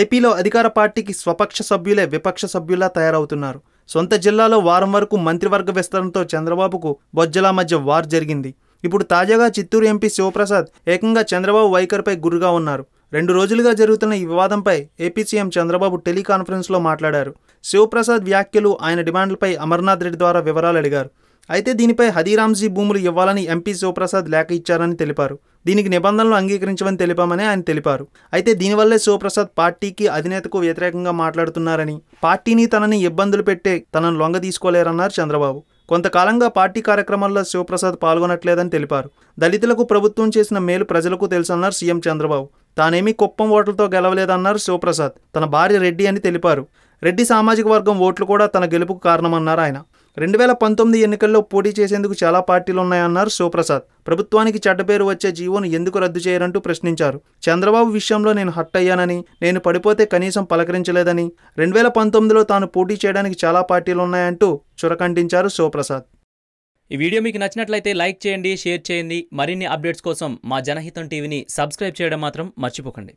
ఏపీలో అధికార పార్టీకి స్వపక్ష సభ్యులే విపక్ష సభ్యుల్లా తయారవుతున్నారు. సొంత జిల్లాలో వారం వరకు మంత్రివర్గ విస్తరణతో చంద్రబాబుకు బొజ్జల మధ్య వార్ జరిగింది. ఇప్పుడు తాజాగా చిత్తూరు ఎంపీ శివప్రసాద్ ఏకంగా చంద్రబాబు వైఖరిపై గురుగా ఉన్నారు. రెండు రోజులుగా జరుగుతున్న ఈ వివాదంపై ఏపీ సీఎం చంద్రబాబు టెలికాన్ఫరెన్స్లో మాట్లాడారు. శివప్రసాద్ వ్యాఖ్యలు ఆయన డిమాండ్లపై అమర్నాథ్ రెడ్డి ద్వారా వివరాలు అడిగారు. అయితే దీనిపై హదీరామ్జీ భూములు ఇవ్వాలని ఎంపీ శివప్రసాద్ లేఖ ఇచ్చారని తెలిపారు. దీనికి నిబంధనలు అంగీకరించమని తెలిపామని ఆయన తెలిపారు. అయితే దీనివల్లే శివప్రసాద్ పార్టీకి అధినేతకు వ్యతిరేకంగా మాట్లాడుతున్నారని పార్టీని తనని ఇబ్బందులు పెట్టే తనను లొంగ తీసుకోలేరన్నారు చంద్రబాబు. కొంతకాలంగా పార్టీ కార్యక్రమాల్లో శివప్రసాద్ పాల్గొనట్లేదని తెలిపారు. దళితులకు ప్రభుత్వం చేసిన మేలు ప్రజలకు తెలుసన్నారు సీఎం చంద్రబాబు. తానేమీ కుప్పం ఓట్లతో గెలవలేదన్నారు శివప్రసాద్. తన భార్య రెడ్డి అని తెలిపారు. రెడ్డి సామాజిక వర్గం ఓట్లు కూడా తన గెలుపుకు కారణమన్నారు ఆయన. రెండు వేల పంతొమ్మిది ఎన్నికల్లో పోటీ చేసేందుకు చాలా పార్టీలు ఉన్నాయన్నారు శివప్రసాద్. ప్రభుత్వానికి చెడ్డ పేరు వచ్చే జీవోను ఎందుకు రద్దు చేయరంటూ ప్రశ్నించారు. చంద్రబాబు విషయంలో నేను హట్ అయ్యానని నేను పడిపోతే కనీసం పలకరించలేదని రెండు వేల పంతొమ్మిదిలో తాను పోటీ చేయడానికి చాలా పార్టీలు ఉన్నాయంటూ చురకంటించారు శివప్రసాద్. ఈ వీడియో మీకు నచ్చినట్లయితే లైక్ చేయండి షేర్ చేయండి. మరిన్ని అప్డేట్స్ కోసం మా జనహితం టీవీని సబ్స్క్రైబ్ చేయడం మాత్రం మర్చిపోకండి.